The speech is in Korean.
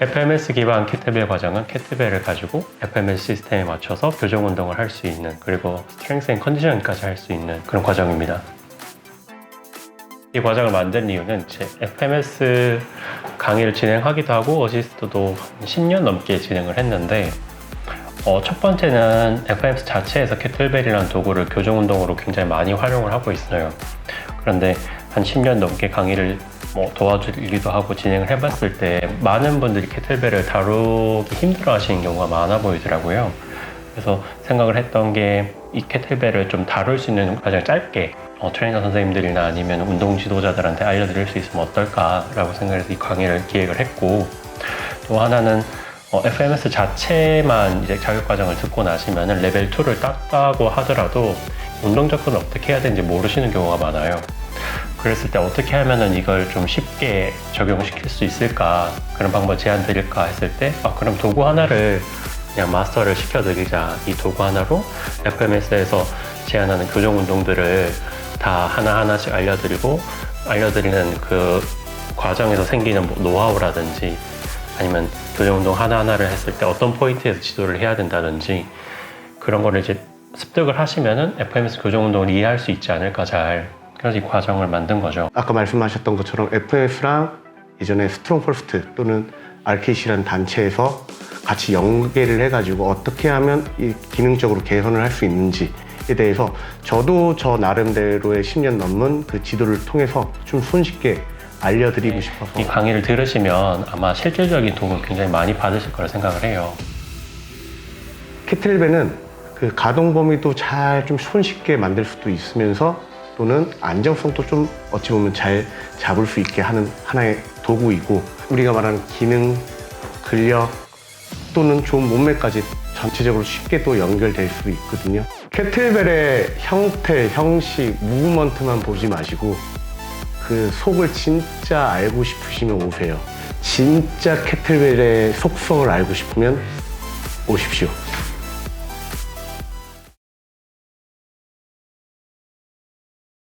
FMS 기반 캐트벨 과정은 캐트벨을 가지고 FMS 시스템에 맞춰서 교정 운동을 할 수 있는 그리고 스트렝스 앤 컨디션까지 할 수 있는 그런 과정입니다. 이 과정을 만든 이유는 제 FMS 강의를 진행하기도 하고 어시스트도 한 10년 넘게 진행을 했는데 어, 첫 번째는 FMS 자체에서 캐틀벨이라는 도구를 교정 운동으로 굉장히 많이 활용을 하고 있어요. 그런데 한 10년 넘게 강의를 뭐 도와주기도 하고 진행을 해봤을 때 많은 분들이 캐틀벨을 다루기 힘들어 하시는 경우가 많아 보이더라고요. 그래서 생각을 했던 게 이 캐틀벨을 좀 다룰 수 있는 가장 짧게 어, 트레이너 선생님들이나 아니면 운동 지도자들한테 알려드릴 수 있으면 어떨까라고 생각해서 이 강의를 기획을 했고 또 하나는 어, FMS 자체만 이제 자격 과정을 듣고 나시면 레벨 2를 땄다고 하더라도 운동 접근을 어떻게 해야 되는지 모르시는 경우가 많아요. 그랬을 때 어떻게 하면은 이걸 좀 쉽게 적용시킬 수 있을까? 그런 방법 제안 드릴까 했을 때 아, 그럼 도구 하나를 그냥 마스터를 시켜드리자. 이 도구 하나로 FMS에서 제안하는 교정 운동들을 다 하나하나씩 알려드리고 알려드리는 그 과정에서 생기는 뭐 노하우라든지 아니면 교정 운동 하나하나를 했을 때 어떤 포인트에서 지도를 해야 된다든지 그런 거를 이제 습득을 하시면은 FMS 교정 운동을 이해할 수 있지 않을까 잘 그래서 이 과정을 만든 거죠. 아까 말씀하셨던 것처럼 FMS랑 예전에 스트롱 펄스트 또는 RKC라는 단체에서 같이 연계를 해가지고 어떻게 하면 이 기능적으로 개선을 할 수 있는지에 대해서 저도 저 나름대로의 10년 넘는 그 지도를 통해서 좀 손쉽게 알려드리고 싶어서 이 강의를 들으시면 아마 실질적인 도움을 굉장히 많이 받으실 거라 생각을 해요. 캐틀벨은 그 가동 범위도 잘 좀 손쉽게 만들 수도 있으면서 또는 안정성도 좀 어찌 보면 잘 잡을 수 있게 하는 하나의 도구이고 우리가 말하는 기능, 근력 또는 좋은 몸매까지 전체적으로 쉽게 또 연결될 수 있거든요. 캐틀벨의 형태, 형식, 무브먼트만 보지 마시고 그 속을 진짜 알고 싶으시면 오세요. 진짜 캐틀벨의 속성을 알고 싶으면 오십시오.